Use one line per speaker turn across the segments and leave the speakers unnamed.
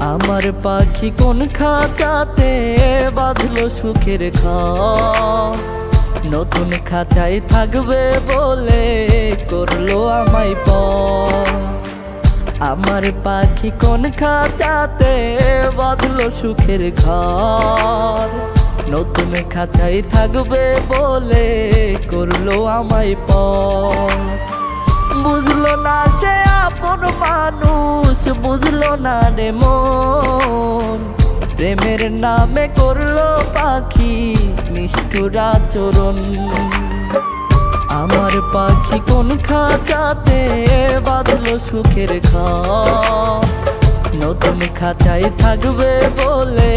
পাখি কোন খাঁচাতে বাঁধলো সুখের ঘর। নতুন খাঁচায় থাকবে বলে করল আমায় প আমার পাখি কোন খাঁচাতে বাঁধলো সুখের ঘর। নতুন খাঁচায় থাকবে বলে করল আমায় প বুঝলো না সে আপন মানুষ, বুঝলো না রে মন। প্রেমের নামে করল পাখি নিষ্ঠুর আচরণ। আমার পাখি কোন খাঁচাতে বাঁধলো সুখের ঘর নতুন খাঁচায় থাকবে বলে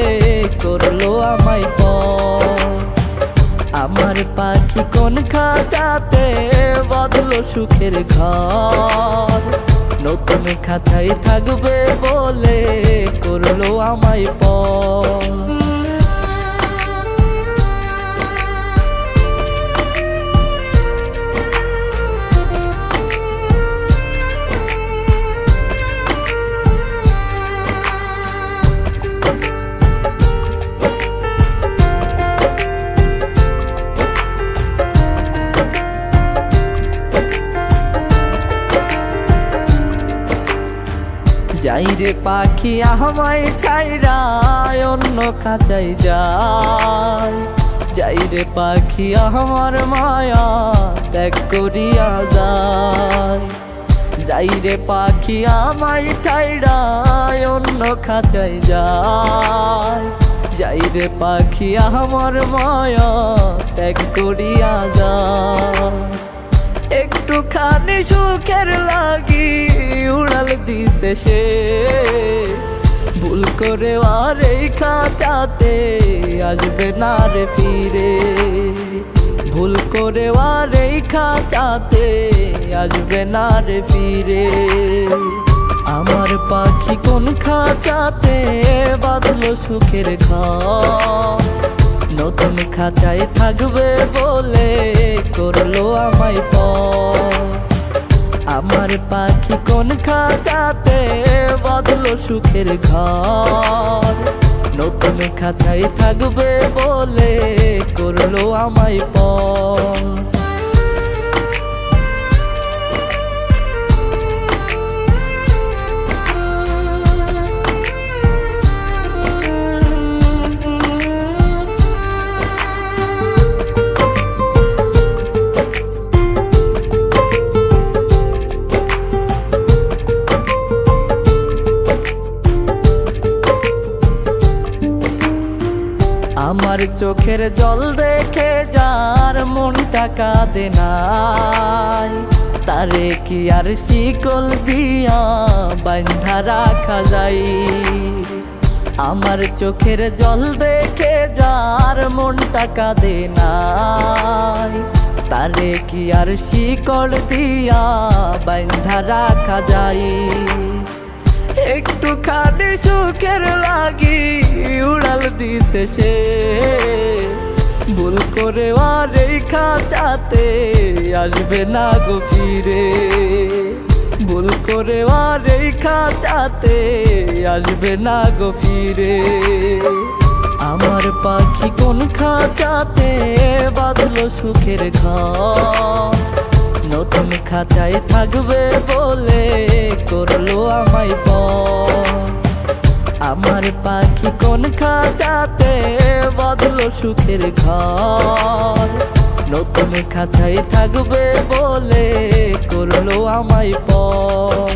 করল আমায় পর আমার পাখি কোন খাঁচাতে বাঁধলো সুখের ঘর নতুন খাতায় থাকবে বলে করল আমায় পর যাই রে পাখি, আমায় ছাইরা অন্য খাঁচাই যায়। যাই রে পাখি, আমার মায়া ত্যাগ করিয়া যায়। যাই রে পাখি, আমায় ছাইরা অন্য খাঁচাই যায়। যাই রে পাখি, আমার মায়া ত্যাগ করিয়া যায়। একটুখানি সুখের লাগি উড়াল দিতে সে। ভুল করে আর খাতাতে আসবে না রে ফিরে। ভুল করে আর খাতাতে আসবে না রে ফিরে। আমার পাখি কোন খাতাতে বাঁধলো সুখের ঘর। নতুন খাঁচায় থাকবে বলে করল আমায় পর আমার পাখি কোন খাঁচাতে বদল সুখের ঘর। নতুন খাতায় থাকবে বলে করল আমায় পর। চোখের জল দেখে যার মনটা কাঁদে নাই। তারে কি আর শিকল দিয়া বান্ধা রাখা যায়? আমার চোখের জল দেখে যার মনটা কাঁদে নাই। তারে কি আর শিকল দিয়া বান্ধা রাখা যায়? একটুখানি সুখের লাগি উড়াল দিতে সে। ভুল করে আর এই খাঁচাতে আসবে না গো ভুল করে আর এই খাঁচাতে আসবে না গো আমার পাখি কোন খাঁচাতে বাঁধলো সুখের ঘর। নতুন খাঁচায় থাকবে বলে করল আমায় পর। আমার পাখি কোন খাতাতে বাঁধলো সুখের ঘর। নতুন খাতায় থাকবে বলে করল আমায় পর।